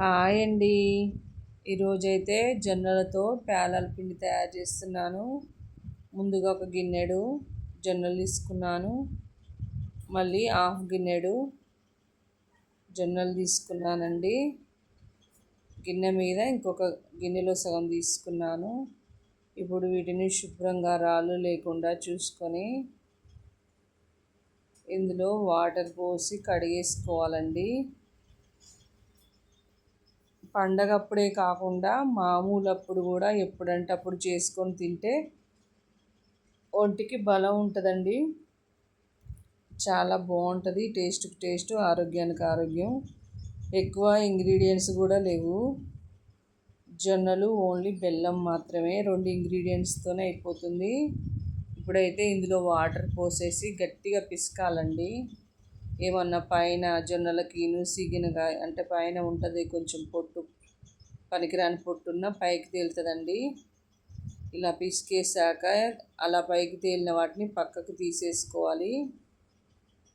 Hi అండి. ఈరోజైతే జొన్నలతో పేలాల పిండి తయారు చేస్తున్నాను. ముందుగా ఒక గిన్నెడు జొన్నలు తీసుకున్నాను. మళ్ళీ హాఫ్ గిన్నెడు జొన్నలు తీసుకున్నానండి. గిన్నె మీద ఇంకొక గిన్నెలో సగం తీసుకున్నాను. ఇప్పుడు వీటిని శుభ్రంగా రాళ్ళు లేకుండా చూసుకొని ఇందులో వాటర్ పోసి కడిగేసుకోవాలండి. పండగప్పుడే కాకుండా మామూలు అప్పుడు కూడా ఎప్పుడంటే అప్పుడు చేసుకొని తింటే ఒంటికి బలం ఉంటుందండి. చాలా బాగుంటుంది. టేస్ట్కి టేస్ట్ ఆరోగ్యానికి ఆరోగ్యం. ఎక్కువ ఇంగ్రీడియంట్స్ కూడా లేవు. జొన్నలు ఓన్లీ బెల్లం మాత్రమే రెండు ఇంగ్రీడియంట్స్తోనే అయిపోతుంది. ఇప్పుడైతే ఇందులో వాటర్ పోసేసి గట్టిగా పిసకాలండి. ఏమన్నా పైన జొన్నలకి నూసిగినగా అంటే పైన ఉంటుంది కొంచెం పొట్టు పనికిరాని పొట్టున్న పైకి తేలుతుందండి. ఇలా పిసికేసాక అలా పైకి తేలిన వాటిని పక్కకు తీసేసుకోవాలి.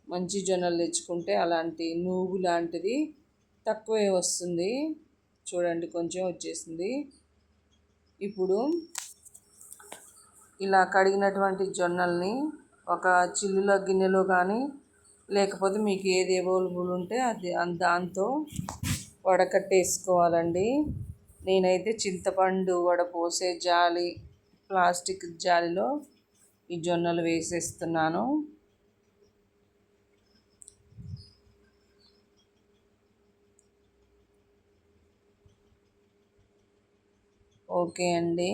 మంచి జొన్నలు తెచ్చుకుంటే అలాంటి నూగు లాంటిది తక్కువే వస్తుంది. చూడండి కొంచెం వచ్చేసింది. ఇప్పుడు ఇలా కడిగినటువంటి జొన్నల్ని ఒక చిల్లుల గిన్నెలో కానీ లేకపోతే మీకు ఏది అవైలబుల్ ఉంటే అది దాంతో వడకట్టేసుకోవాలండి. నేనైతే చింతపండు వడపోసే జాలి ప్లాస్టిక్ జాలిలో ఈ జొన్నలు వేసేస్తున్నాను. ఓకే అండి.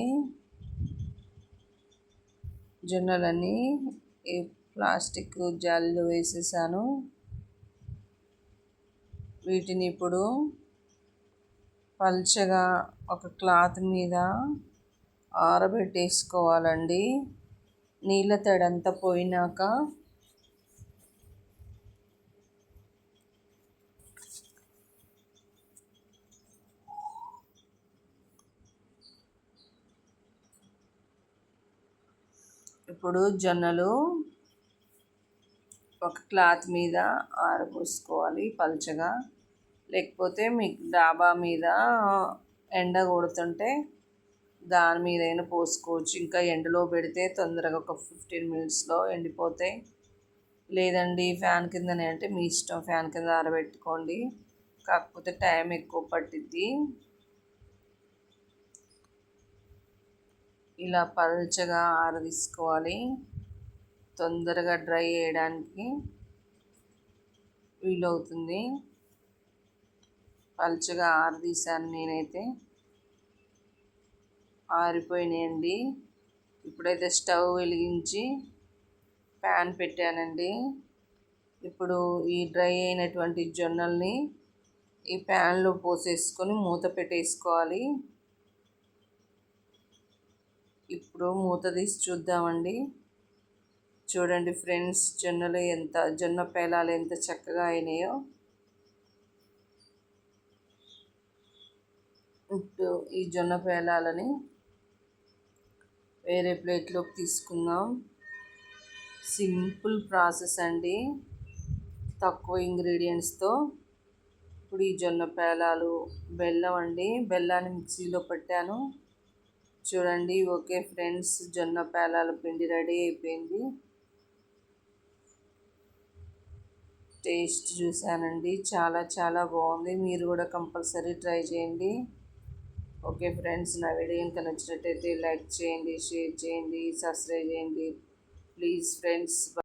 జొన్నలన్నీ ప్లాస్టిక్ జాలీలు వేసేసాను. వీటిని ఇప్పుడు పల్చగా ఒక క్లాత్ మీద ఆరబెట్టేసుకోవాలండి. నీళ్ళ తడంతా పోయినాక ఇప్పుడు జొన్నలు ఒక క్లాత్ మీద ఆరబోసుకోవాలి పల్చగా. లేకపోతే మీకు డాబా మీద ఎండ కొడుతుంటే దాని మీద అయినా పోసుకోవచ్చు. ఇంకా ఎండలో పెడితే తొందరగా ఒక ఫిఫ్టీన్ మినిట్స్లో ఎండిపోతాయి. లేదండి ఫ్యాన్ కిందనే అంటే మీ ఇష్టం. ఫ్యాన్ కింద ఆరబెట్టుకోండి. కాకపోతే టైం ఎక్కువ పట్టిద్ది. ఇలా పల్చగా ఆరదీసుకోవాలి. తొందరగా డ్రై చేయడానికి వీలవుతుంది. పలుచగా ఆరదీశాను నేనైతే. ఆరిపోయినాయండి. ఇప్పుడైతే స్టవ్ వెలిగించి ప్యాన్ పెట్టానండి. ఇప్పుడు ఈ డ్రై అయినటువంటి జొన్నల్ని ఈ ప్యాన్లో పోసేసుకొని మూత పెట్టేసుకోవాలి. ఇప్పుడు మూత తీసి చూద్దామండి. చూడండి ఫ్రెండ్స్ జొన్నలు ఎంత జొన్న పేలాలు ఎంత చక్కగా అయినాయో. ఇప్పుడు ఈ జొన్న పేలాలని వేరే ప్లేట్లోకి తీసుకుందాం. సింపుల్ ప్రాసెస్ అండి. తక్కువ ఇంగ్రీడియంట్స్తో ఇప్పుడు ఈ జొన్న పేలాలు బెల్లం అండి. బెల్లాన్ని మిక్సీలో పెట్టాను. చూడండి ఓకే ఫ్రెండ్స్ జొన్న పేలాల పిండి రెడీ అయిపోయింది. టేస్ట్ చూశానండి. చాలా చాలా బాగుంది. మీరు కూడా కంపల్సరీ ట్రై చేయండి. ఓకే ఫ్రెండ్స్ నా వీడియో ఇంకా నచ్చినట్టయితే లైక్ చేయండి షేర్ చేయండి సబ్స్క్రైబ్ చేయండి. Please friends